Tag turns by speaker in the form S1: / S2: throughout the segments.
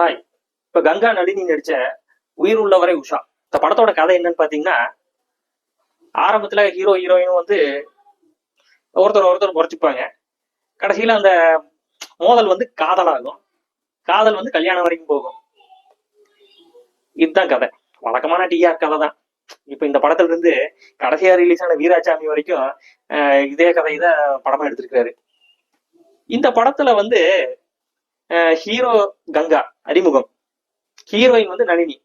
S1: Hi. இப்ப கங்கா நளினி நடிச்ச உயிர் உள்ளவரை உஷா. இந்த படத்தோட கதை என்னன்னு பாத்தீங்கன்னா ஆரம்பத்துல ஹீரோ ஹீரோயினும் வந்து ஒருத்தர் ஒருத்தர் குறைச்சிப்பாங்க. கடைசியில அந்த மோதல் வந்து காதலாகும் காதல் வந்து கல்யாணம் வரைக்கும் போகும். இதுதான் கதை. வழக்கமான டிஆர் கதை தான் இப்ப இந்த படத்துல இருந்து கடைசியா ரிலீஸ் ஆன வீராசாமி வரைக்கும் இதே கதை தான் படமா எடுத்திருக்காரு இந்த படத்துல வந்து ஹீரோ கங்கா அறிமுகம். ஹீரோயின் வந்து நளினி.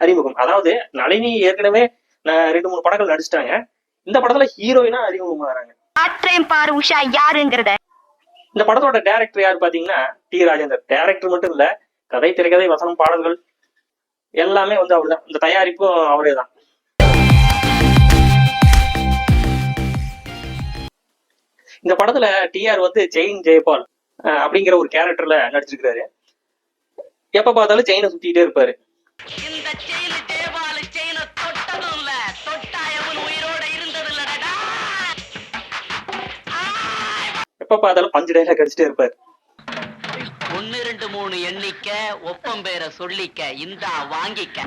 S1: அறிமுகம். அதாவது நளினி ஏற்கனவே ரெண்டு மூணு படங்கள் நடிச்சிட்டாங்க. இந்த படத்துல ஹீரோயினா அறிமுகமாகறாங்க
S2: ஆற்றையும் பாரு உஷா யாருங்கிறத.
S1: இந்த படத்தோட டைரக்டர் யார் பாத்தீங்கன்னா டி. ராஜேந்தர். டைரக்டர் மட்டும் இல்ல கதை திரைக்கதை வசனம் பாடல்கள் எல்லாமே வந்து அவர்தான். இந்த தயாரிப்பும் அவரே தான் இந்த படத்துல டிஆர் வந்து செயின் ஜெயபால் அப்படிங்கிற ஒரு கேரக்டர்ல நடிச்சிருக்காரு எப்ப பார்த்தாலும் செயினை சுத்திட்டே இருப்பாரு. எப்ப பார்த்தாலும் பஞ்சு டைலாக் அடிச்சுட்டே இருப்பாரு.
S3: ஒன்னு ரெண்டு மூணு எண்ணிக்க ஒப்பம் பேரை சொல்லிக்க இந்தா வாங்கிக்க.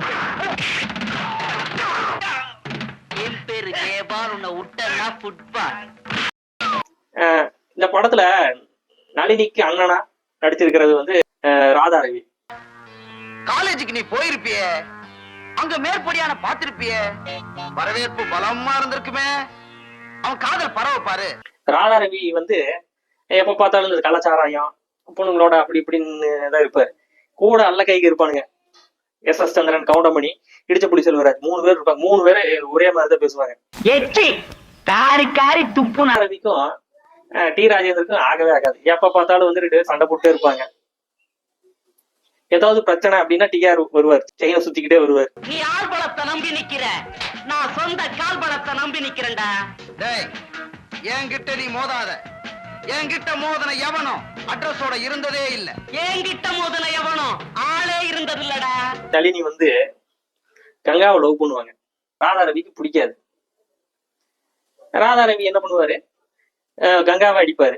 S3: என் பேரு ஜெயபால் உன்னை விட்டன்னா ஃபுட்பால்
S1: இந்த படத்துல நளினிக்கு அண்ணனா நடிச்சிருக்கிறது வந்து அஹ், ராதா ரவி
S4: காலேஜுக்கு நீ போயிருப்பியே. அங்க மேற்படியான பாத்திருப்பியே வரவேற்பு பலமா இருந்திருக்குமே. அவன் காதல் பரவ பாரு.
S1: ராதா ரவி வந்து எப்ப பார்த்தாலும் இந்த கலாச்சாராயம் பொண்ணுங்களோட அப்படி இப்படின்னு தான் இருப்பாரு. கூட அல்ல கைக்கு இருப்பானுங்க. எஸ். எஸ். சந்திரன் கவுண்டமணி இடிச்சப்புடி செல்வராஜ் மூணு பேர் இருப்பாங்க. மூணு பேர் ஒரே மாதிரி தான் பேசுவாங்க.
S3: எச்சி! காரி காரி துப்புனா.
S1: ரவிக்கும் அஹ், டி. ராஜேந்தருக்கும் ஆகவே ஆகாது. எப்ப பார்த்தாலும் வந்து ரெண்டு பேரும் சண்டை போட்டே இருப்பாங்க. ஏதாவது பிரச்சனை அப்படின்னா டிஆர் வருவார். செயினை சுத்திக்கிட்டே வருவார்.
S3: நீ ஆள் பலத்தை நம்பி நிக்கிற. நான் சொந்த கால் பலத்தை நம்பி நிக்கிறேன்டா.
S4: டேய் என்கிட்ட நீ மோதாத. என்கிட்ட மோதன எவனும் அட்ரஸோட இருந்ததே இல்ல.
S3: என்கிட்ட மோதன எவனோ ஆளே இருந்தது இல்லடா
S1: நளினி வந்து கங்காவை லவ் பண்ணுவாங்க. ராதா ரவிக்கு பிடிக்காது. ராதா ரவி என்ன பண்ணுவாரு? கங்காவை அடிப்பாரு.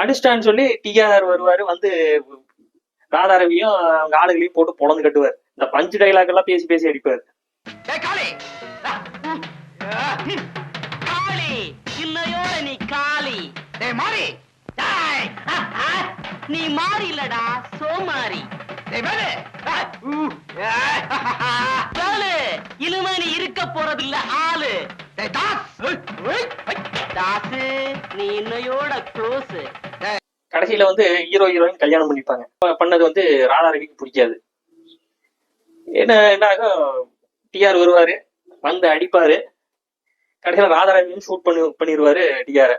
S1: அடிச்சிட்டான்னு சொல்லி டிஆர் வருவாரு வந்து ராதா அவங்க ஆளுகளையும் போட்டு பொழந்து கட்டுவார். இந்த பஞ்சு டைலாக் எல்லாம் பேசி பேசி அடிப்பாரு.
S4: டேய் காளி!
S3: காளி நீ காளி.
S4: மாறி.
S3: நீ இல்லடா சோமாரி
S4: டேய் வேலு.
S3: வேலு இனிமே நீ இருக்க போறதில்ல ஆளு. தாசு. நீ இன்னையோட க்ளோஸ்
S1: கடைசியில வந்து ஹீரோ ஹீரோயின் கல்யாணம் பண்ணிப்பாங்க. பண்ணது வந்து ராதா ரவிக்கு பிடிக்காது. என்ன என்ன ஆகும் டிஆர் வருவாரு வந்து அடிப்பாரு. கடைசியில ராதா ரவியும் ஷூட் பண்ணி பண்ணிடுவாரு டிஆர்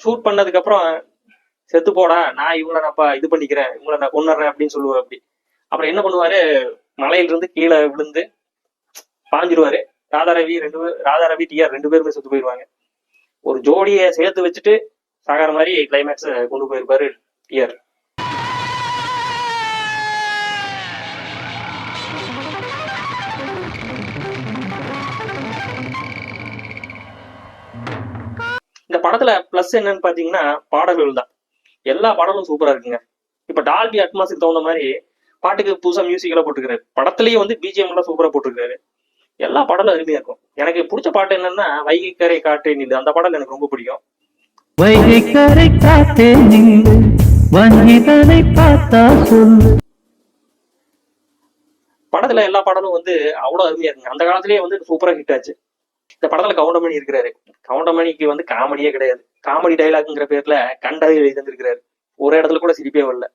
S1: ஷூட் பண்ணதுக்கு அப்புறம் செத்து போடா நான் இவங்கள நான் இது பண்ணிக்கிறேன் இவங்கள நான் கொண்டுறேன் அப்படின்னு சொல்லுவேன் அப்படி. அப்புறம் என்ன பண்ணுவாரு? மலையிலிருந்து கீழே விழுந்து பாஞ்சிருவாரு. ராதாரவி ரெண்டு பேர் ராதாரவி டிஆர் ரெண்டு பேருமே செத்து போயிருவாங்க. ஒரு ஜோடியை சேர்த்து வச்சுட்டு சாகிற மாதிரி கிளைமேக்ஸ் கொண்டு போயிருப்பாரு டிஆர் இந்த படத்துல பிளஸ் என்னன்னு பாத்தீங்கன்னா பாடல்கள் தான். எல்லா பாடலும் சூப்பரா இருக்குங்க. இப்ப டால்பி அட்மாஸுக்கு தகுந்த மாதிரி பாட்டுக்கு புதுசா மியூசிக் எல்லாம் போட்டுக்கிறாரு படத்துலயே வந்து பிஜிஎம் எல்லாம் சூப்பரா போட்டுருக்காரு. எல்லா பாடலும் அருமையா இருக்கும். எனக்கு பிடிச்ச பாட்டு என்னன்னா வைகைக்கரை காட்டு நின்று அந்த பாடல் எனக்கு ரொம்ப பிடிக்கும்.
S5: வைகை கரை காத்தே நின்று வஞ்சிதனை பார்த்தா சொல்லு.
S1: படத்துல எல்லா பாடலும் வந்து அவ்வளவு அருமையா இருக்குங்க. அந்த காலத்திலேயே வந்து சூப்பரா ஹிட் ஆச்சு. இந்த படத்துல கவுண்டமணி இருக்கிறாரு. கவுண்டமணிக்கு வந்து காமெடியே கிடையாது. காமெடி டைலாக்ங்கிற பேர்ல கண்டதை எழுதி தந்திருக்கிறாரு. ஒரு இடத்துல கூட சிரிப்பே வரல.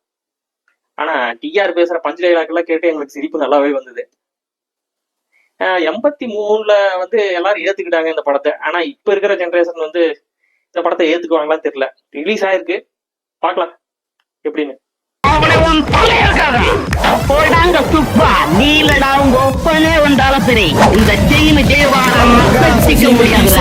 S1: ஆனா டிஆர் பேசுற பஞ்சு டைலாக் எல்லாம் கேட்டு எங்களுக்கு சிரிப்பு நல்லாவே வந்தது. ஆஹ் எண்பத்தி மூணுல வந்து எல்லாரும் ஏத்துக்கிட்டாங்க இந்த படத்தை. ஆனா இப்ப இருக்கிற ஜெனரேஷன் வந்து இந்த படத்தை ஏத்துக்குவாங்களான்னு தெரியல. ரிலீஸ் ஆயிருக்கு. பாக்கலாம் எப்படின்னு.
S3: போடாங்க துப்பா. நீலடா உங்க ஒப்பனே வந்தாலும் சரி இந்த செயின் ஜெயவாரம் முடியாது